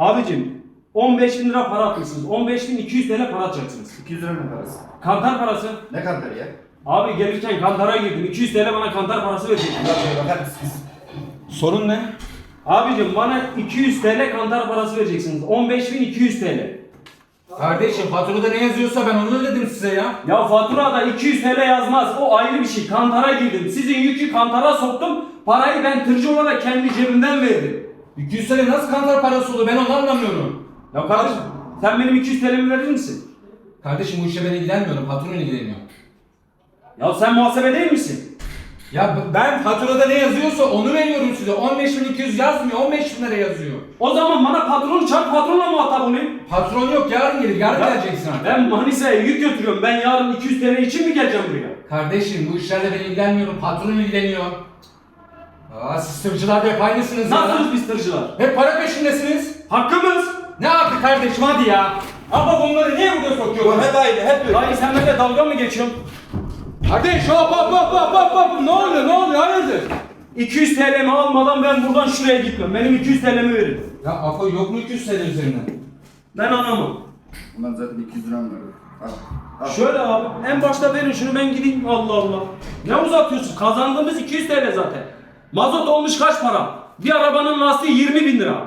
Abicim 15 bin lira para atmışsınız. 15 bin 200 TL para atacaksınız. 200 lira ne parası? Kantar parası. Ne kadar ya? Abi gelirken kantara girdim. 200 TL bana kantar parası dakika bakar mısınız? Sorun ne? Abicim bana 200 TL kantar parası vereceksiniz. 15.200 TL. Kardeşim faturada ne yazıyorsa ben onu ödedim size ya. Ya faturada 200 TL yazmaz. O ayrı bir şey. Kantara girdim. Sizin yükü kantara soktum. Parayı ben tırcı olarak kendi cebimden verdim. 200 TL nasıl kantar parası oldu ben onu anlamıyorum. Ya kardeşim sen benim 200 TL'mi verir misin? Kardeşim bu işe ben ilgilenmiyorum patron ilgileniyor. Ya sen muhasebe değil misin? Ya b- ben faturada ne yazıyorsa onu veriyorum size. 15.200 yazmıyor 15 bin lira yazıyor. O zaman bana patron çarp patronla muhatap olayım. Patron yok yarın gelir yarın Ya, geleceksin artık. Ben Manisa'ya yük götürüyorum. Ben yarın 200 TL için mi geleceğim buraya? Kardeşim bu işlerle ben ilgilenmiyorum patron ilgileniyor. Aa siz tırcılar da hep aynısınız ya. Nasılız biz tırcılar? Hep para peşindesiniz. Hakkımız. Ne yaptı kardeşim hadi ya. Ama bunları niye buraya sokuyorsun? Hep aynı, hep böyle. Dayı sen benimle dalga mı geçiyorsun? Kardeş hop hop hop hop hop hop ne oluyor ne oluyor hayırdır? 200 TL'mi almadan ben buradan şuraya gitmem. Benim 200 TL'mi verin. Ya Apo yok mu 200 TL üzerinden? Ben anlamam. Bunlar zaten 200 lira mı verdi? Al. Al. Şöyle abi en başta verin şunu ben gideyim Allah Allah. Ne uzatıyorsun? Kazandığımız 200 TL zaten. Mazot olmuş kaç para? Bir arabanın lastiği 20 bin lira.